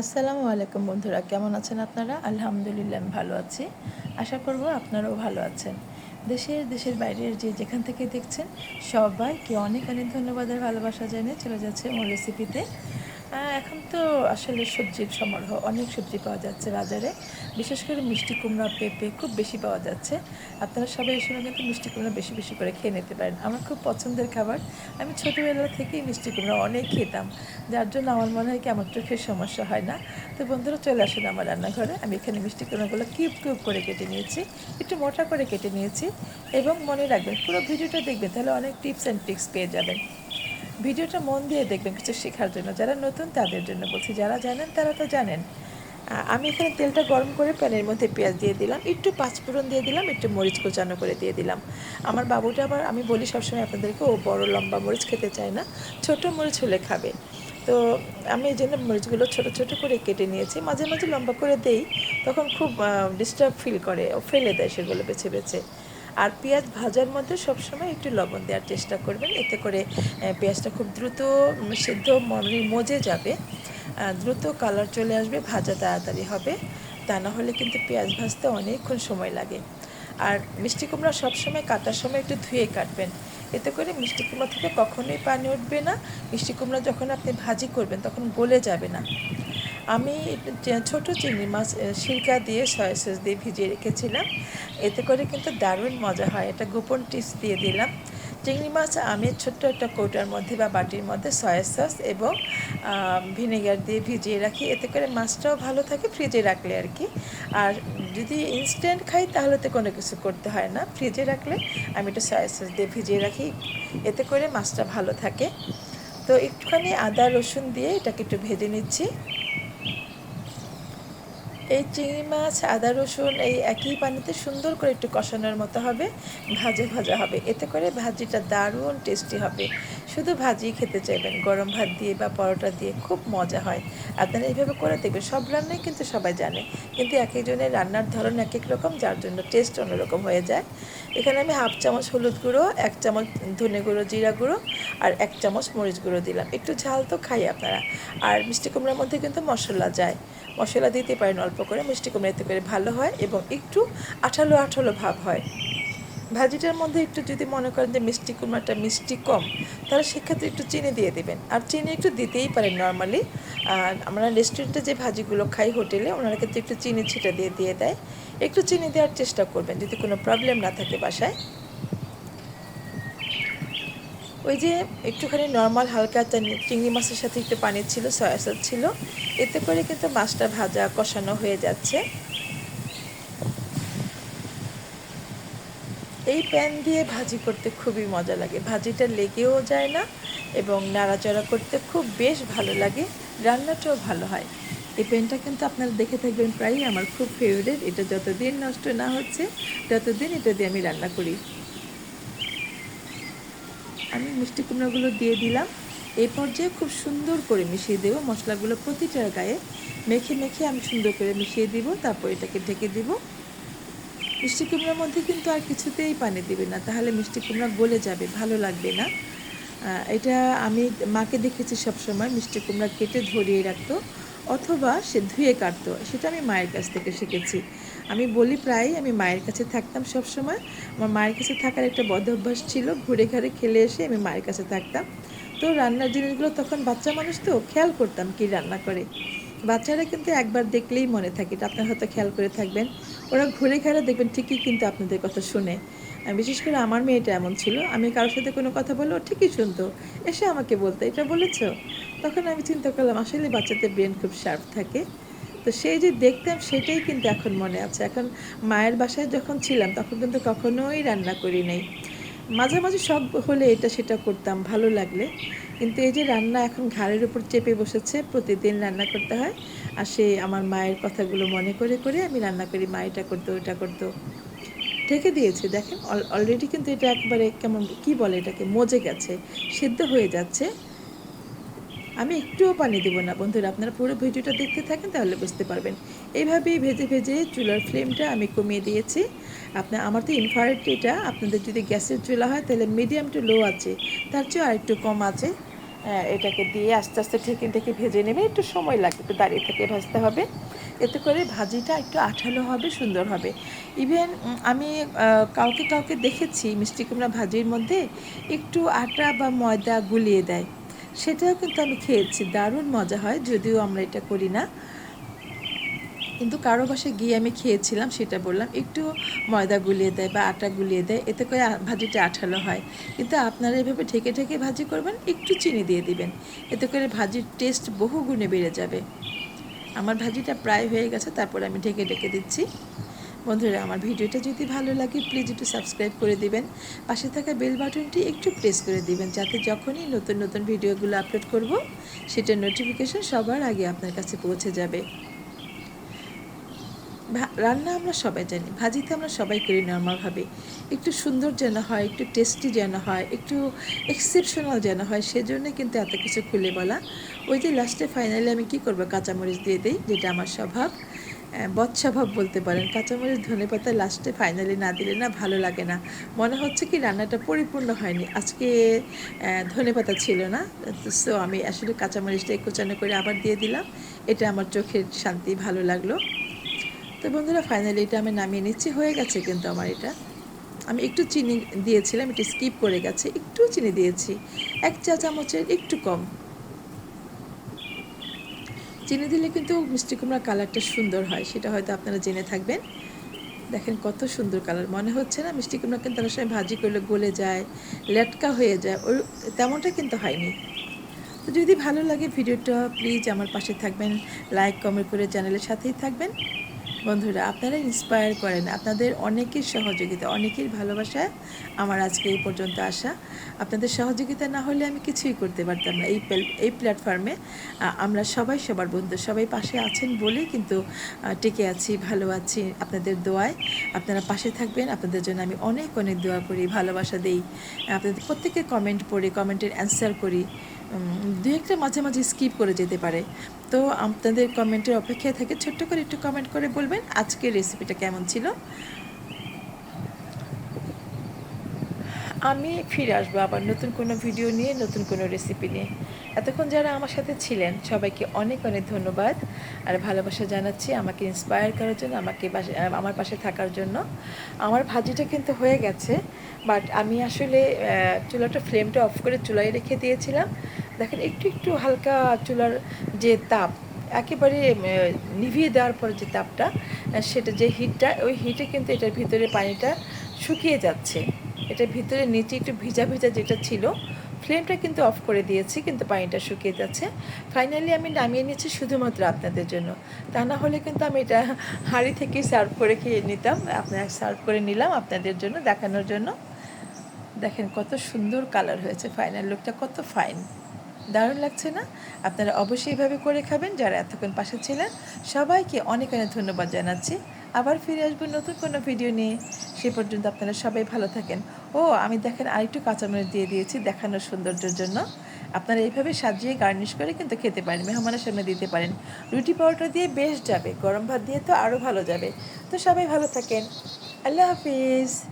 আসসালামু আলাইকুম বন্ধুরা, কেমন আছেন আপনারা? আলহামদুলিল্লাহ, আমি ভালো আছি। আশা করব আপনারাও ভালো আছেন। দেশের দেশের বাইরের যে যেখান থেকে দেখছেন, সবাইকে অনেক অনেক ধন্যবাদ আর ভালোবাসা জানিয়ে চলে যাচ্ছে আমার রেসিপিতে এখন তো আসলে সবজির সমারোহ, অনেক সবজি পাওয়া যাচ্ছে বাজারে। বিশেষ করে মিষ্টি কুমড়া, পেঁপে খুব বেশি পাওয়া যাচ্ছে। আপনারা সবাই সময় কিন্তু মিষ্টি কুমড়া বেশি বেশি করে খেয়ে নিতে পারেন। আমার খুব পছন্দের খাবার। আমি ছোটোবেলা থেকেই মিষ্টি কুমড়া অনেক খেতাম। যার জন্য আমার মনে হয় কি, আমার চোখের সমস্যা হয় না। তো বন্ধুরা, চলে আসুন আমার রান্নাঘরে। আমি এখানে মিষ্টি কুমড়াগুলো কিউব কিউব করে কেটে নিয়েছি। একটু মোটা করে কেটে নিয়েছি। এবং মনে রাখবেন, পুরো ভিডিওটা দেখবেন, তাহলে অনেক টিপস অ্যান্ড ট্রিক্স পেয়ে যাবেন। ভিডিওটা মন দিয়ে দেখবেন কিছু শেখার জন্য, যারা নতুন তাদের জন্য বলছি, যারা জানেন তারা তো জানেন। আমি এখানে তেলটা গরম করে প্যানের মধ্যে পেঁয়াজ দিয়ে দিলাম, একটু পাঁচফোড়ন দিয়ে দিলাম, একটু মরিচ কোচানো করে দিয়ে দিলাম। আমার বাবুটা আবার, আমি বলি সবসময় আপনাদেরকে, ও বড় লম্বা মরিচ খেতে চায় না, ছোট মরিচ হলে খাবে। তো আমি এই জন্য মরিচগুলো ছোটো ছোটো করে কেটে নিয়েছি, মাঝে মাঝে লম্বা করে দেই, তখন খুব ডিস্টার্ব ফিল করে, ও ফেলে দেয় সেগুলো বেছে বেছে। আর পেঁয়াজ ভাজার মধ্যে সবসময় একটু লবণ দেওয়ার চেষ্টা করবেন। এতে করে পেঁয়াজটা খুব দ্রুত সিদ্ধ মানে মজে যাবে। দ্রুত কালার চলে আসবে, ভাজা তাড়াতাড়ি হবে। তা না হলে কিন্তু পেঁয়াজ ভাজতে অনেকক্ষণ সময় লাগে। আর মিষ্টি কুমড়া সবসময় কাটার সময় একটু ধুয়ে কাটবেন। এতে করে মিষ্টি কুমড়া থেকে কখনোই পানি উঠবে না। মিষ্টি কুমড়া যখন আপনি ভাজি করবেন, তখন গলে যাবে না। আমি ছোট চিংড়ি মাছ সিরকা দিয়ে সয়া সস দিয়ে ভিজিয়ে রেখেছিলাম। এতে করে কিন্তু দারুণ মজা হয়। এটা গোপন টিপস দিয়ে দিলাম। চিংড়ি মাছ আমি ছোট্ট একটা কৌটার মধ্যে বা বাটির মধ্যে সয়া সস এবং ভিনেগার দিয়ে ভিজিয়ে রাখি। এতে করে মাছটাও ভালো থাকে ফ্রিজে রাখলে আর কি। আর যদি ইনস্ট্যান্ট খাই তাহলে তো কোনো কিছু করতে হয় না। ফ্রিজে রাখলে আমি একটু সয়া সস দিয়ে ভিজিয়ে রাখি। এতে করে মাছটা ভালো থাকে। তো একটুখানি আদা রসুন দিয়ে এটাকে একটু ভেজে নিচ্ছি। এই চিংড়ি মাছ, আদা রসুন এই একই পানিতে সুন্দর করে একটু কষানোর মতো হবে, ভাজা ভাজা হবে। এতে করে ভাজিটা দারুণ টেস্টি হবে। শুধু ভাজি খেতে চাইবেন, গরম ভাত দিয়ে বা পরোটা দিয়ে খুব মজা হয়। আপনারা এইভাবে করে দেখবেন, সব রান্নাই কিন্তু সবাই জানে। কিন্তু এক একজনের রান্নার ধরন এক এক রকম, যার জন্য টেস্ট অন্যরকম হয়ে যায়। এখানে আমি হাফ চামচ হলুদ গুঁড়ো, এক চামচ ধনে গুঁড়ো, জিরা গুঁড়ো আর এক চামচ মরিচ গুঁড়ো দিলাম। একটু ঝাল তো খাই আপনারা। আর মিষ্টি কুমড়ার মধ্যে কিন্তু মশলা যায়। মশলা দিতে পারেন অল্প করে, মিষ্টি কুমড়া এতে করে ভালো হয় এবং একটু আঠালো আঠালো ভাব হয়। ভাজিটার মধ্যে একটু যদি মনে করেন যে মিষ্টি কুমড়াটা মিষ্টি কম, তাহলে সেক্ষেত্রে একটু চিনি দিয়ে দেবেন। আর চিনি একটু দিতেই পারেন নর্মালি আর আমরা রেস্টুরেন্টে যে ভাজিগুলো খাই হোটেলে, ওনারা কিন্তু একটু চিনি ছিটা দিয়ে দিয়ে দেয়। একটু চিনি দেওয়ার চেষ্টা করবেন যদি কোনো প্রবলেম না থাকে বাসায়। ওই যে একটুখানি নর্মাল হালকা চিংড়ি মাছের সাথে একটু পানি ছিল, সয়া সস ছিল। এতে করে কিন্তু মাছটা ভাজা, কষানো হয়ে যাচ্ছে। এই প্যান দিয়ে ভাজি করতে খুবই মজা লাগে। ভাজিটা লেগেও যায় না এবং নাড়াচাড়া করতে খুব বেশ ভালো লাগে। রান্নাটাও ভালো হয়। এই প্যানটা কিন্তু আপনারা দেখে থাকবেন প্রায়ই আমার খুব ফেভারিট এটা যতদিন নষ্ট না হচ্ছে, ততদিন এটা দিয়ে আমি রান্না করি। আমি মিষ্টি কুমড়াগুলো দিয়ে দিলাম। এই পর্যায়ে খুব সুন্দর করে মিশিয়ে দেবো মশলাগুলো প্রতিটার গায়ে। মেখে মেখে আমি সুন্দর করে মিশিয়ে দিব, তারপর এটাকে ঢেকে দিব। মিষ্টি কুমড়ার মধ্যে কিন্তু আর কিছুতেই পানি দিবে না। তাহলে মিষ্টি কুমড়া গলে যাবে, ভালো লাগবে না। এটা আমি মাকে দেখেছি সবসময়, মিষ্টি কুমড়া কেটে ধরিয়ে রাখতো অথবা সে ধুয়ে কাটতো। সেটা আমি মায়ের কাছ থেকে শিখেছি। আমি বলি প্রায় আমি মায়ের কাছে থাকতাম সব সময় আমার মায়ের কাছে থাকার একটা বদ অভ্যাস ছিল, ঘুরে ঘাড়ে খেলে এসে আমি মায়ের কাছে থাকতাম। তো রান্নার জিনিসগুলো তখন বাচ্চা মানুষ তো খেয়াল করতাম কি রান্না করে। বাচ্চারা কিন্তু একবার দেখলেই মনে থাকে, এটা আপনার হয়তো খেয়াল করে থাকবেন। ওরা ঘুরে ঘাড়ে দেখবেন, ঠিকই কিন্তু আপনাদের কথা শুনে। বিশেষ করে আমার মেয়েটা এমন ছিল, আমি কারোর সাথে কোনো কথা বললে ঠিকই শুনতো, এসে আমাকে বলতো, এটা বলেছ? তখন আমি চিন্তা করলাম, আসলে বাচ্চাদের ব্রেন খুব শার্প থাকে। তো সেই যে দেখতাম, সেটাই কিন্তু এখন মনে আছে। এখন মায়ের বাসায় যখন ছিলাম, তখন কিন্তু কখনোই রান্না করি নাই। মাঝে মাঝে শখ হলে এটা সেটা করতাম, ভালো লাগলে। কিন্তু এই যে রান্না এখন ঘাড়ের উপর চেপে বসেছে, প্রতিদিন রান্না করতে হয়। আর সে আমার মায়ের কথাগুলো মনে করে করে আমি রান্না করি, মা এটা করতো, ওটা করতো। ঢেকে দিয়েছি, দেখেন অলরেডি কিন্তু এটা একবারে কেমন, কি বলে এটাকে, মজে গেছে, সিদ্ধ হয়ে যাচ্ছে। আমি একটুও পানি দেবো না, বন্ধুরা, আপনারা পুরো ভিডিওটা দেখতে থাকেন, তাহলে বুঝতে পারবেন। এইভাবেই ভেজে ভেজে চুলার ফ্লেমটা আমি কমিয়ে দিয়েছি। আপনার আমার তো ইনফ্রারেড এটা আপনাদের যদি গ্যাসের চুলা হয় তাহলে মিডিয়াম টু লো আছে। তার চেয়েও আরেকটু কম আছে। আহ, এটাকে দিয়ে আস্তে আস্তে ঠেকে ঠেকে ভেজে নেবে। একটু সময় লাগবে একটু দাঁড়িয়ে থেকে ভাজতে হবে। এতে করে ভাজিটা একটু আঠালো হবে সুন্দর হবে। ইভেন আমি কাউকে কাউকে দেখেছি মিষ্টি কুমড়া ভাজির মধ্যে একটু আটা বা ময়দা গুলিয়ে দেয়। সেটাও কিন্তু আমি খেয়েছি। দারুণ মজা হয় যদিও আমরা এটা করি না। কিন্তু কারও বাসায় গিয়ে আমি খেয়েছিলাম, সেটা বললাম, একটু ময়দা গুলিয়ে দেয় বা আটা গুলিয়ে দেয়, এতে করে ভাজিটা আঠালো হয়। কিন্তু আপনারা এভাবে ঢেকে ঢেকে ভাজি করবেন, একটু চিনি দিয়ে দিবেন, এতে করে ভাজির টেস্ট বহু গুণে বেড়ে যাবে। আমার ভাজিটা প্রায় হয়ে গেছে, তারপর আমি ঢেকে ঢেকে দিচ্ছি। বন্ধুরা, আমার ভিডিওটা যদি ভালো লাগে প্লিজ একটু সাবস্ক্রাইব করে দিবেন। পাশে থাকা বেল বাটনটি একটু প্রেস করে দিবেন, যাতে যখনই নতুন নতুন ভিডিওগুলো আপলোড করব, সেটার নোটিফিকেশন সবার আগে আপনার কাছে পৌঁছে যাবে। রান্না আমরা সবাই জানি, ভাজিতে আমরা সবাই করি নর্মালভাবে। একটু সুন্দর যেন হয়, একটু টেস্টি যেন হয়, একটু এক্সেপশনাল যেন হয়, সেজন্য কিন্তু এত কিছু খুলে বলা। ওই যে লাস্টে ফাইনালি আমি কি করব, কাঁচামরিচ দিয়ে দিই, যেটা আমার স্বভাব। বৎস্বভাব বলতে পারেন। কাঁচামরিচ, ধনে পাতা লাস্টে ফাইনালি না দিলে না ভালো লাগে না। মনে হচ্ছে কি রান্নাটা পরিপূর্ণ হয়নি। আজকে ধনে পাতা ছিল না সো আমি আসলে কাঁচামরিচটা কুচানো করে আবার দিয়ে দিলাম। এটা আমার চোখের শান্তি ভালো লাগল। তো বন্ধুরা ফাইনালি এটা আমি নামিয়ে নিচ্ছি। হয়ে গেছে কিন্তু আমার এটা। আমি একটু চিনি দিয়েছিলাম, এটা স্কিপ করে গেছে। একটু চিনি দিয়েছি, এক চা চামচের একটু কম। চিনি দিলে কিন্তু মিষ্টি কুমড়ার কালারটা সুন্দর হয়, সেটা হয়তো আপনারা জেনে থাকবেন। দেখেন কত সুন্দর কালার মনে হচ্ছে না মিষ্টি কুমড়া কিন্তু অনেক সময় ভাজি করলে গলে যায়, লেটকা হয়ে যায়, ওই তেমনটা কিন্তু হয়নি। তো যদি ভালো লাগে ভিডিওটা প্লিজ আমার পাশে থাকবেন। লাইক কমেন্ট করে চ্যানেলের সাথেই থাকবেন। বন্ধুরা, আপনারা ইন্সপায়ার করেন। আপনাদের অনেকের সহযোগিতা, অনেকের ভালোবাসায় আমার আজকে এই পর্যন্ত আসা। আপনাদের সহযোগিতা না হলে আমি কিছুই করতে পারতাম না। এই এই প্ল্যাটফর্মে আমরা সবাই সবার বন্ধু, সবাই পাশে আছেন বলেই কিন্তু টিকে আছি, ভালো আছি আপনাদের দোয়ায়। আপনারা পাশে থাকবেন, আপনাদের জন্য আমি অনেক অনেক দোয়া করি, ভালোবাসা দেই। আপনাদের প্রত্যেকের কমেন্ট পড়ি কমেন্টের অ্যান্সার করি। দু একটা মাঝে মাঝে স্কিপ করে যেতে পারে। তো আপনাদের কমেন্টের অপেক্ষায় থাকে, ছোট্ট করে একটু কমেন্ট করে বলবেন আজকের রেসিপিটা কেমন ছিল? আমি ফিরে আসব আবার নতুন কোনো ভিডিও নিয়ে, নতুন কোনো রেসিপি নিয়ে। এতক্ষণ যারা আমার সাথে ছিলেন, সবাইকে অনেক অনেক ধন্যবাদ। আর ভালোবাসা জানাচ্ছি আমাকে ইন্সপায়ার করার জন্য, আমাকে আমার পাশে থাকার জন্য। আমার ভাজিটা কিন্তু হয়ে গেছে বাট আমি আসলে চুলাটা ফ্লেমটা অফ করে চুলায় রেখে দিয়েছিলাম। দেখেন, একটু একটু হালকা চুলার যে তাপ, একেবারে নিভিয়ে দেওয়ার পরে যে তাপটা সেটা যে হিটটা, ওই হিটে কিন্তু এটার ভিতরে পানিটা শুকিয়ে যাচ্ছে। এটার ভিতরে নিচে একটু ভিজা ভিজা যেটা ছিল, ফ্লেমটা কিন্তু অফ করে দিয়েছি, কিন্তু পানিটা শুকিয়ে যাচ্ছে। ফাইনালি আমি নামিয়ে নিচ্ছি শুধুমাত্র আপনাদের জন্য। তা না হলে কিন্তু আমি এটা হাঁড়ি থেকে সার্ভ করে খেয়ে নিতাম, আপনার সার্ভ করে নিলাম আপনাদের জন্য, দেখানোর জন্য। দেখেন কত সুন্দর কালার হয়েছে, ফাইনাল লুকটা কত ফাইন। দারুণ লাগছে না? আপনারা অবশ্যই এভাবে করে খাবেন যারা এতক্ষণ পাশে ছিলেন। সবাইকে অনেক অনেক ধন্যবাদ জানাচ্ছি। আবার ফিরে আসব নতুন কোনো ভিডিও নিয়ে। সে পর্যন্ত আপনারা সবাই ভালো থাকেন। ও, আমি দেখেন আরেকটু কাঁচামরিচ দিয়ে দিয়েছি দেখানোর সৌন্দর্যের জন্য। আপনারা এইভাবে সাজিয়ে গার্নিশ করে কিন্তু খেতে পারেন, মেহমানের সামনে দিতে পারেন। রুটি পরোটা দিয়ে বেশ যাবে, গরম ভাত দিয়ে তো আরও ভালো যাবে। তো সবাই ভালো থাকেন। আল্লাহ হাফিজ।